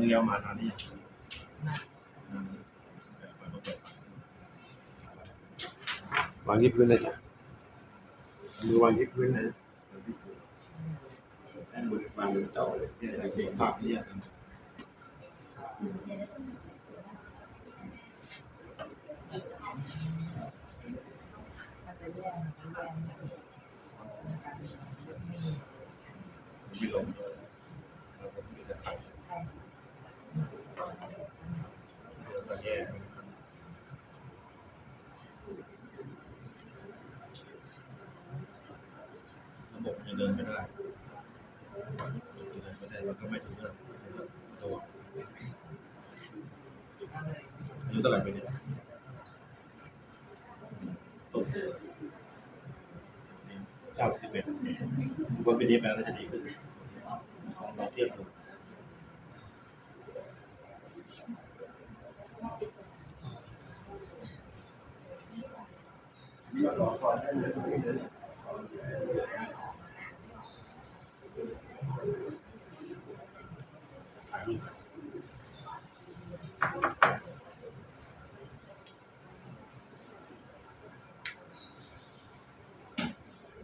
ที่แล้วมานานนี่ยังนานแต่ไปก็เปิดวางที่พื้นเลยจ้ะมือวางที่พื้นนะแอนบริวารเจ้าเลยเนี่ยแต่เก็บภาพนี่ยังมันจะแย่มันจะแย่มีมีลมด้วยแล้วก็มีสะพานใช่ ระบบจะเดินไม่ได้เดินไม่ได้มันก็ไม่ถึงเรื่องตัวอายุเท่าไหร่ไปเนี่ยตกเก้าสิบเอ็ดวันปีนี้แปลว่าจะดีขึ้นลองลองเทียบดู ถ่ายรูป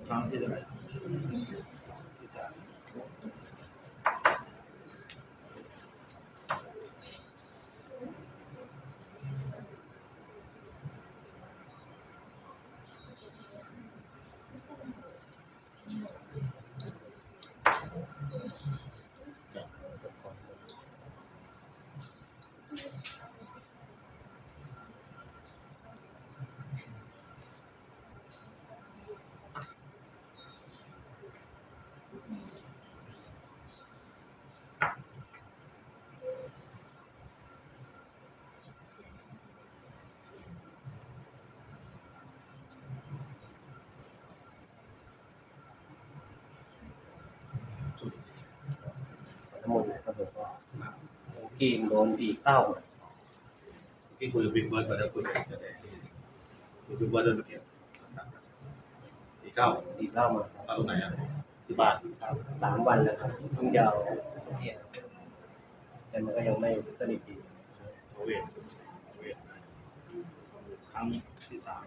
ครั้งที่เท่าไหร่ที่สามจ้ะจุด ผมดเลยครับหลวงพ่อกีมโดนผีเข้าที่คุยกับบิ๊กเบิร์ดมาแล้วคุยกับจะได้คุยบิ๊กเบิร์ดด้วยเมื่อกี้อีเก้าผีเข้ามาครับตรงไหนอะที่บ้านสามวันแล้วครับเพิ่งจะเอาเนี่ยแต่มันก็ยังไม่สนิทดีโอเวทโอเวทครั้งที่สาม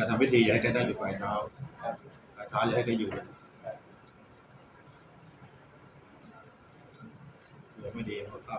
การทำพิธีอย่าให้แกได้อยู่ปลายเท้าปลายเท้าอย่าให้แกอยู่เดี๋ยวไม่ดีมันก็เข้า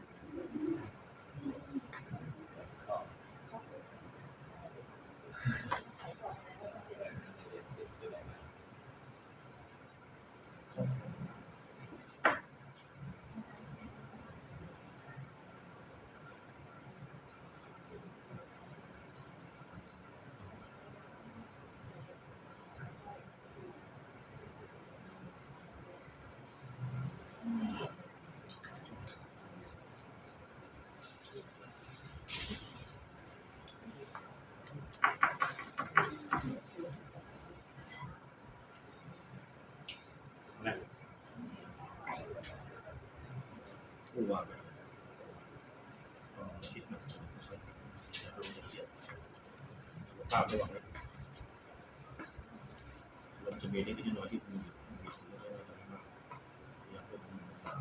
ผู้ว่าไปสองอาทิตย์นะจะรู้จะเครียดสุขภาพระวังนะเราจะมีนิดนิดหน่อยที่มีมีเรื่องอะไรมากอยากเป็นภาษา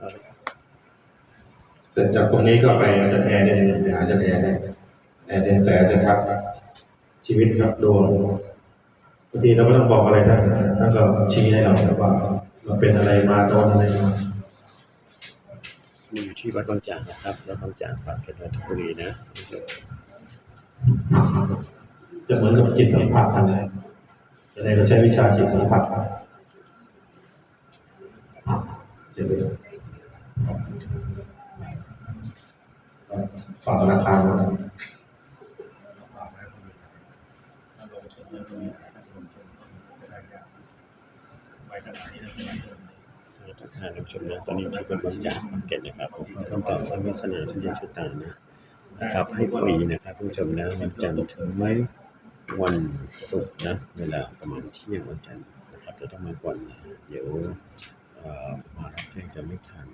เอาละครับเส ร็จจากตรงนี้ก็ไปอาจารย์แอร์ได้เลยไปหาอาจารย์แอร์ได้แอร์เดนแสจะทักชีวิตกับดวงบางทีเราไม่ต้องบอกอะไรท่านนะท่านก็ชี้ให้เราแต่ว่าเราเป็นอะไรมาโดนอะไรมานี่อยู่ที่วัดบางจากนะครับวัดบางจากปากเกร็ดนนทบุรีนะจะเหมือนกับจิตสัมผัสกันเลยจะได้เราใช้วิชาจิตสัมผัสจะไฝั่งธนาคารฝากไว้คนอื่นถ้าลงทุนเงินก็มีหลายถ้าลงทุนต้องไม่ได้ยากไปขนาดนี้เราจะไหลเงินทุกท่านผู้ชมนะตอนนี้อยู่ที่วัดบางจากปาเกร็ดนะครับผมต้องต่อสร้างวาสนาที่ดวงชะตานะนะครับให้ฟรีนะครับผู้ชมนะวันจันทร์ถึงไหมวันศุกร์นะเวลาประมาณเที่ยงวันจันทร์นะครับจะต้องมาก่อนนะเดี๋ยวมารับแจ้งจะไม่ทัน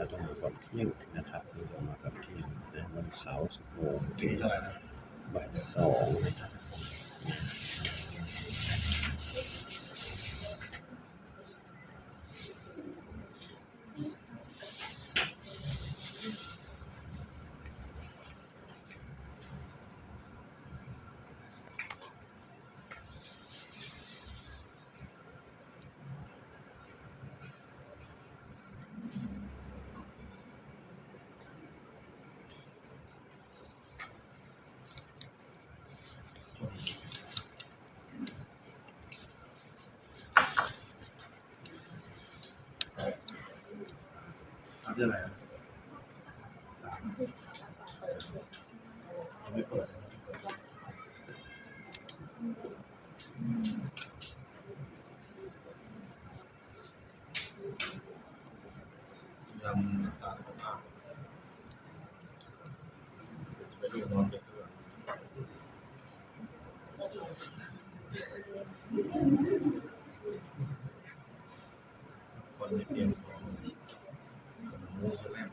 นะครับต้องมาก่อนเที่ยงนะครับเราจะมาก่อนเที่ยงนะวันเสาร์สิบโมงถึงบ่ายสองนะครับ ทำเท่าไหร่นะสามยังไม่เปิดเลยไม่เปิดยำรักษาสุขภาพไปดูนอนเด็กด้วยคนไม่เพียงพอขนมมูจะแรก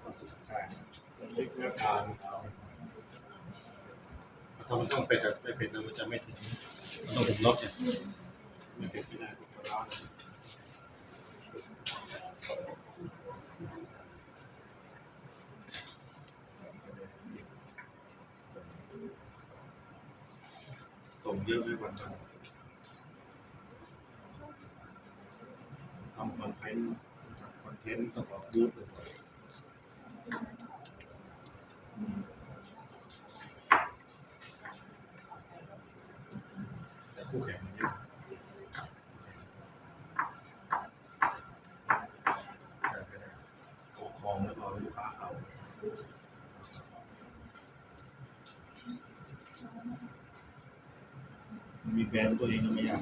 ความสุขสันต์ได้เล็กแม่พานเขา ถ้ามันต้องเป็นแต่ไม่เป็นแล้วมันจะไม่ถึงมันต้องถึงรถเนี่ยไม่เป็นไม่ได้ก็ร้านส่งเยอะด้วยวันวันทำคอนเทนต์ทำคอนเทนต์ต้องออกบูธเลย เอามันมีแบรนด์ตัวเองก็ไม่ยาก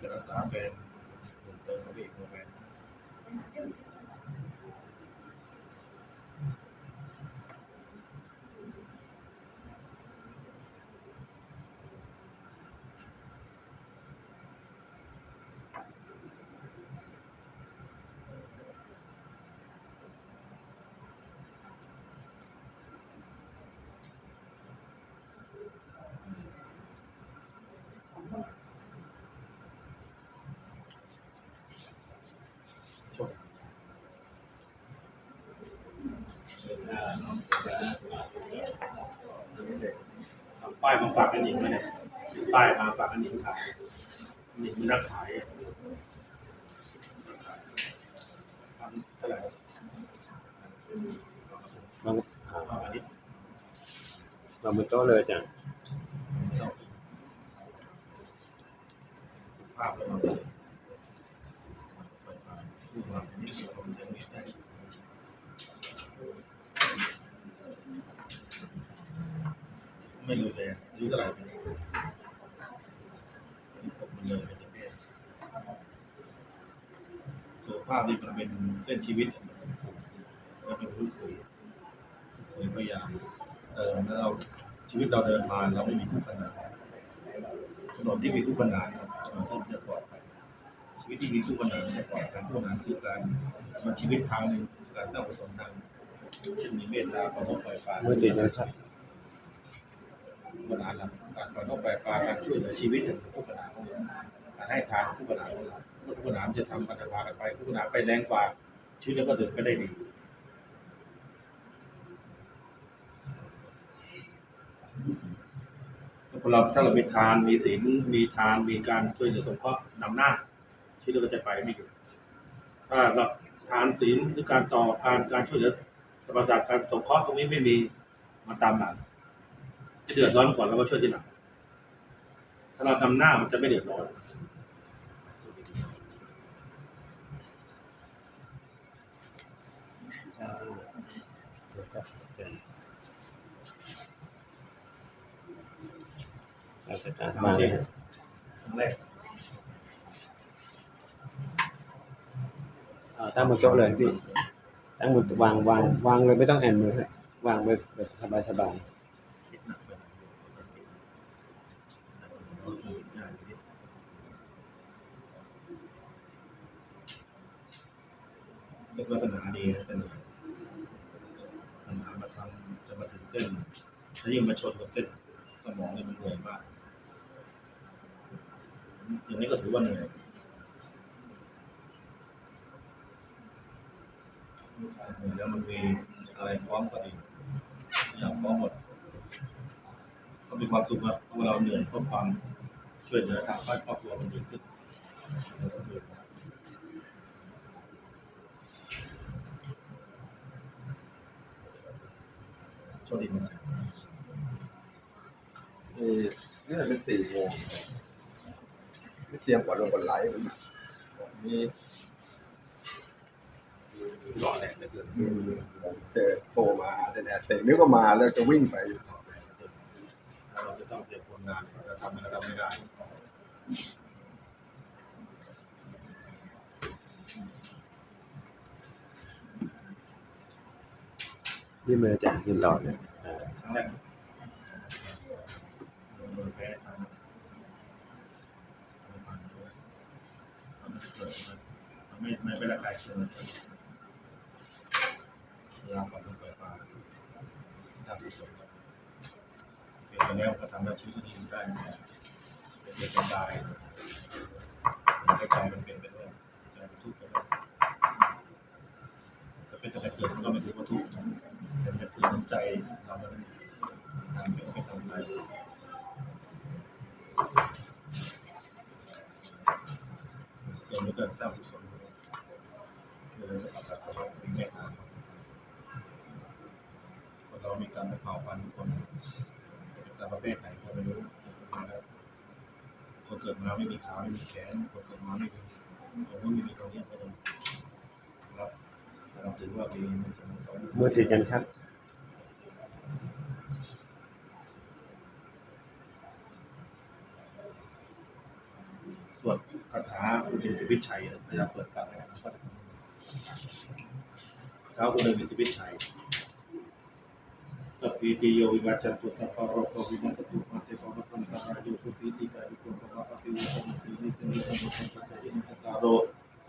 จะรักษาแบรนด์เพิ่มเติมเข้าไป้ายมาฝากกันหญิงไหมเนี่ยป้ายมาฝากกันหญิงขายหญิงนักขายทำเท่าไหร่บางเอาอันนี้บางมือโต๊ะเลยจ้ะสุภาพแล้วก็เปิดมาผู้ทำนี่เกี่ยวกับเสียงนี้ได้ ไม่รู้เลยอายุเท่าไหร่เป็นผมมันเลยเป็นเพศสุขภาพนี่มันเป็นเส้นชีวิตมันเป็นรูปคุยคุยพยายามเดินแล้วเราชีวิตเราเดินมาเราไม่มีคู่ขนานถนนที่มีคู่ขนานถนนที่จะปลอดภัยชีวิตที่มีคู่ขนานจะปลอดภัยคู่ขนานคือการมันชีวิตทางหนึ่งการสร้างกุศลทางเช่นมีเมตตาความปล่อยปลามือติดเลยครับ คู่ขนานนะการปล่อยนกปล่อยปลาการช่วยเหลือชีวิตของคู่ขนานของเราการให้ทานคู่ขนานของเราเมื่อคู่ขนานจะทำกันพากันไปคู่ขนานไปแรงกว่าชีวิตเราก็เดินไปได้ดีคนเราถ้าเรามีทานมีศีลมีทานมีการช่วยเหลือสงเคราะห์นำหน้าชีวิตเราก็จะไปไม่หยุดถ้าเราทานศีลหรือการต่อการการช่วยเหลือสรรพสัตว์การสงเคราะห์ตรงนี้ไม่มีมาตามหลัง เดือดร้อนก่อนแล้วก็ช่วยทีหลังถ้าเรานำหน้ามันจะไม่เดือดร้อนเดี๋ยวก็เจอราชการมาเลยครับครั้งแรกอ่าตั้งบนโต๊ะเลยพี่ตั้งบนวางวางวางเลยไม่ต้องแอนมือเลยวางไว้แบบสบายสบาย คิดหนักไปหน่อยง่ายนิด เส้นวาสนาดีนะแต่เหนื่อยปัญหามาทำจะมาถึงเส้น ถ้ายิ่งมาชนกับเส้นสมองนี่มันเหนื่อยมากอย่างนี้ก็ถือว่าเหนื่อยเหนื่อยแล้วมันมีอะไรพร้อมก็ดีอย่างพร้อมหมดก็มีความสุขครับเพราะว่าเราเหนื่อยเพราะความช่วยเหลือทางครอบครัวมันดีขึ้น แล้วก็คือโชคดีมากครับนี่นี่เป็นสี่โมงนี่เตรียมก่อนลงก่อนไลฟ์มันมีหล่อแหลกเหลยเกินเจอโทรมาแต่แดดเสร็จนึกว่ามาแล้วจะวิ่งไปเราจะต้องเตรียมคนงานเราจะทำมันก็ไม่ได้ ที่มือจ้ะยืนรอเลอ่าครั้งแรกโดนแพ้ทำทำผ่านด้วยทำให้เกิดมันไม่ไม่ไม่ระคายเคืองเลยพยายามก่อนต้องเปิดปาทำที่สุดเปลี่ยนแล้วก็ทำให้ชีวิตดีได้เปลี่ยนเป็นกายให้ใจมันเป็นไปด้วยใจมันทุกข์ไปด้วยจะ เป็นแต่เกิดก็ไม่ถือว่าทุกข์แต่จะถือน้ำใจเราแล้วทำเป็นเป็นทำใจเกิดมาเกิดสร้างกุศลช่วยเหลือเลยอาศัยเขามีแม่ตาคนเรามีการไปเผาพันทุกคนจะเป็นการประเภทไหนก็ไม่รู้คนเกิดมาไม่มีขาไม่มีแขนคนเกิดมาไม่มีตรงนู้นไม่มีตรงนี้ก็ต้อง เราถือว่ามีในส่วนสองมือติดกันครับสวดคาถาอุเดชวิชัยพยายามเปิดกันนะครับคาถาอุเดชวิชัยสัพพิติโยวิวัจจันตุสัพพะโรโควินัสตุมาเตภวะพันตรายโยสุขีติกายุโกภวะอภิวัตนสีนิสนิจันตุสัพพะสัยนิสตาโรธรรมวัจันติอายุวันโนสุขะพลังอิติปิโสวิเศษอิเศษพุทธนาเมหิอิเมนะพุทธตังสุอิวิโสตังพุทธปิติอิสิทธิกิจตังจิตกมังสิกริยตตะตะสิทธิกิจโชติโยติตาสิทธิลักโล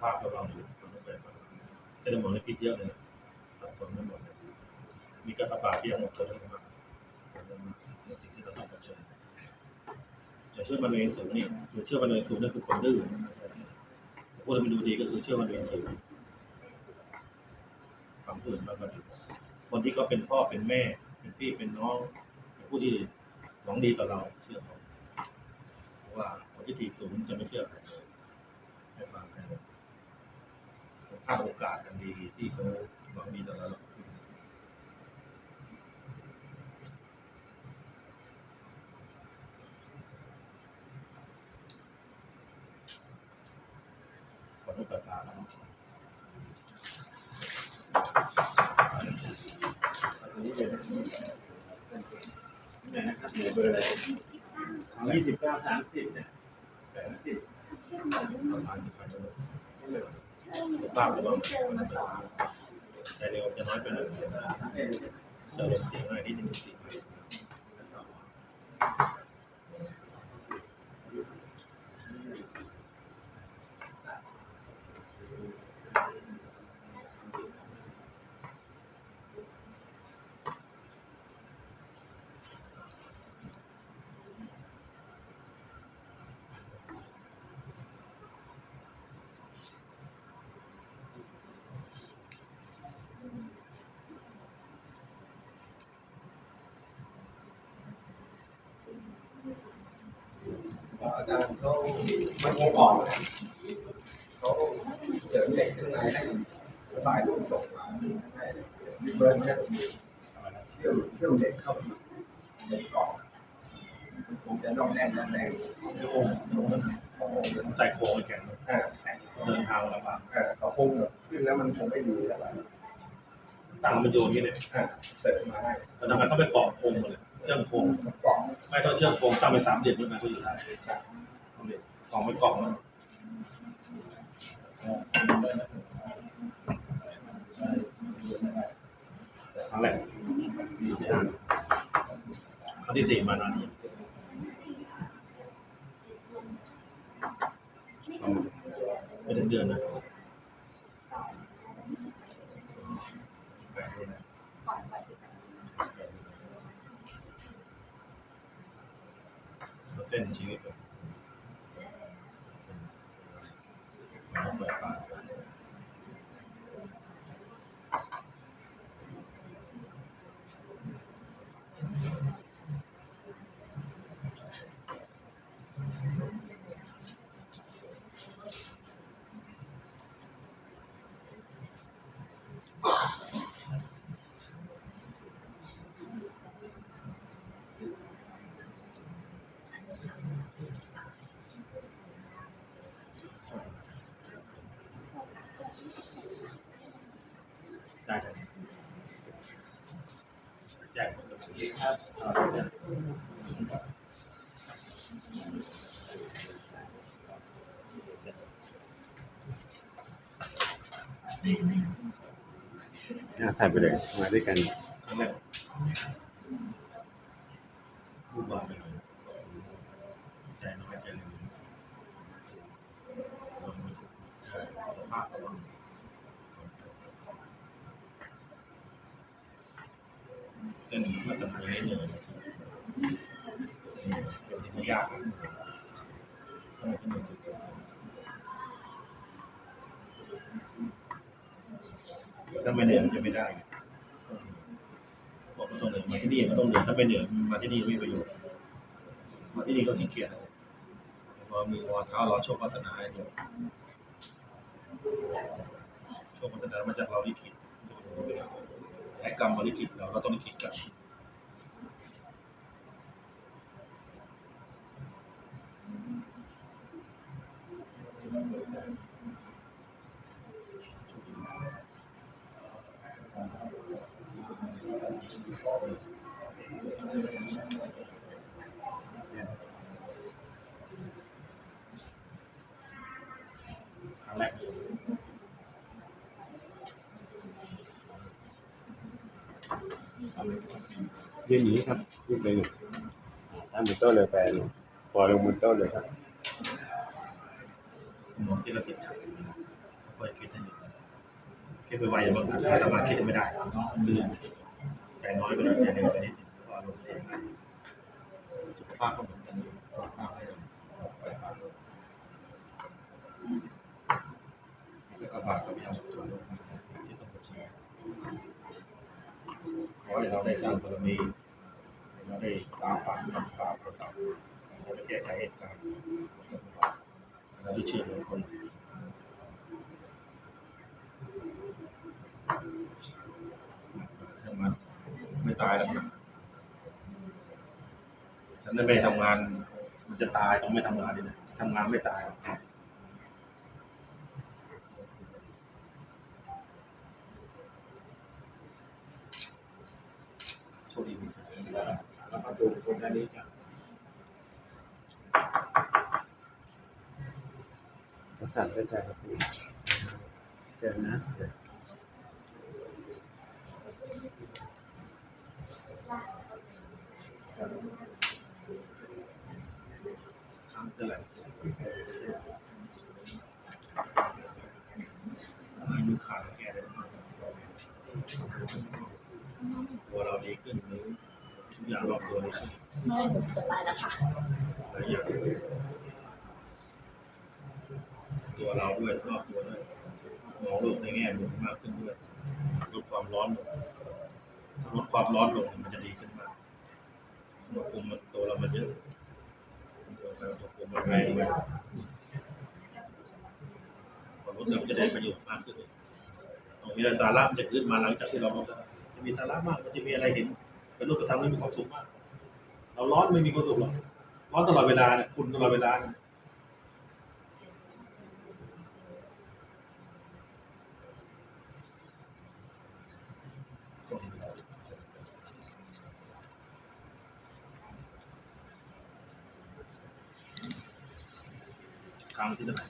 ภาพระวังอยู่คนไม่เป็นเส้นสมองในพิษเยอะเลยนะสับสนไปหมดเลยมีกระสบาดที่ยังหมดตัวเรื่องมากในสิ่งที่เราต้องเผชิญจะเชื่อมันเองสูงนี่หรือเชื่อมันเองสูงนั่นคือคนดื้อพูดให้มันดูดีก็คือเชื่อมันเองสูงความอื่นมันก็ดีคนที่เขาเป็นพ่อเป็นแม่ เป็นพี่เป็นน้องเป็นผู้ที่หวังดีต่อเราเชื่อเขาว่าคนที่ถีสูงจะไม่เชื่อใครเลยไม่ฟังใคร เลยพลาโอกาสกันดีที่เขาหวังดีต่อเราขอโทษประกาศนะอันนี้เป็นยนะครับเบอร์อะไรยี่สิบเก้าสามสิบเนี่ยแปดสิบประมาณนี้ไปเลย บ้าหรือเปล่าแต่เร็วจะน้อยไปหน่อยเราลงเสียงหน่อยนิดนึงสิ อาจารย์เขาไมันคงอ่อนนะเขาเสริมเหล็กข้างในให้ระบายลมส่งมาให้มีเบิร์นแค่เชื่อมเชื่อมเหล็กเข้าไปในกล่องมันคงจะต้องแน่นแน่นคือองค์องค์นั้นใส่โครงแข็งเดินทางลำบากอ่าเขาคงแบบขึ้นแล้วมันคงไม่ดีอะไรตั้งมันโยนนี่เลยเสริมมาให้แต่ทำไมต้องไปเกาะโครงเลยเชื่อมโครงไม่ต้องเชื่อมโครงตั้งไปสามเหลี่ยมด้วยกันก็อยู่ได้ กล่องไปกล่องมันครั้งแรกครั้งที่สี่มานานี้ไม่ถึงเดือนนะเส้นชีวิต แบบมันเปิดตาเสียได้เลยแจ้งครับ อะใส่ไปเลยมาด้วยกันครั้งแรกรูปวาไปเลยใจน้อยใจเร็วลงมือใช่ภาพระวังเส้นลักษณะอย่างนี้เหนื่ยที่ยากนะต้องเป็นเหนื่อยสุดๆถ้า ไปเหนือมันจะไม่ได้ต้องเหนื่อยบอกว่าต้องเหนือยมาที่นี่มันต้องเหนือยถ้าไปเหนือมาที่นี่ไม่มีประโยชน์มาที่นี่ก็ขี้เกียจแล้วพอมีรอเท้ารอโชควาสนาเดียวโชควาสนามาจากเราลิขิตให้กรรมมาลิขิตเราเราต้องลิขิตกรรม ยืนหนีครับยืนไปหนึ่งท่านบนโต๊ะเลยไปหนึ่งปล่อยลงบนโต๊ะเลยครับหมอคิดแล้วติดขัดค่อยคิดให้หยุดคิดไปไวๆบางครั้งอาตมาคิดไม่ได้ลืมใจน้อยไปหน่อยใจเร็วไปนิดนึงเพราะอารมณ์เสียไปสุขภาพก็เหมือนกันสุขภาพให้เราไปบ้างแล้วก็บาปก็ไม่เอาตัวลงสิ่งที่ต้องเผชิญขอให้เราได้สร้างบารมี เราได้ตามฝันทำความประสาทเราได้แก้ไขเหตุการณ์เราได้เชื่อเหลือคนทำงานไม่ตายแล้วนะฉันได้ไม่ทำงาน มันจะตายต้องไม่ทำงานดีนะทำงานไม่ตายโชคดีมีชัยชนะ แล้วก็ดูคนด้านนี้จ้ะก็สั่นไปใจครับพี่เจอนะเดี๋ยวครั้งเท่าไหร่ไม่มีขาดแก้ได้ตัวเราดีขึ้นหรือ ทุกอย่างรอบตัวดีขึ้ไม่หนูจะไปแล้วค่ะหลายอย่างตัวเราด้วยรอบตัวด้วยมองโลกในแง่บวกมากขึ้นด้วยลดความร้อนลงลดความร้อนลงมันจะดีขึ้นมากอุณหภูมิมันตัวเรามันเยอะอุณหภูมิมันแรงไปพอลดแล้วมันจะได้ประโยชน์มากขึ้นตรงนี้สาระมันจะขึ้นมาหลังจากที่เราลดแล้วจะมีสาระมากมันจะมีอะไรเห็น เป็นรูปธรรมและมีความสุขมากเราร้อนไม่มีความสุขหรอกร้อนตลอดเวลาเนี่ยคุณตลอดเวลาเนี่ยครั้งที่เท่าไหร่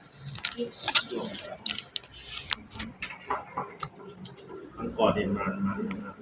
ครั้งก่อนเด่นมานมานมาน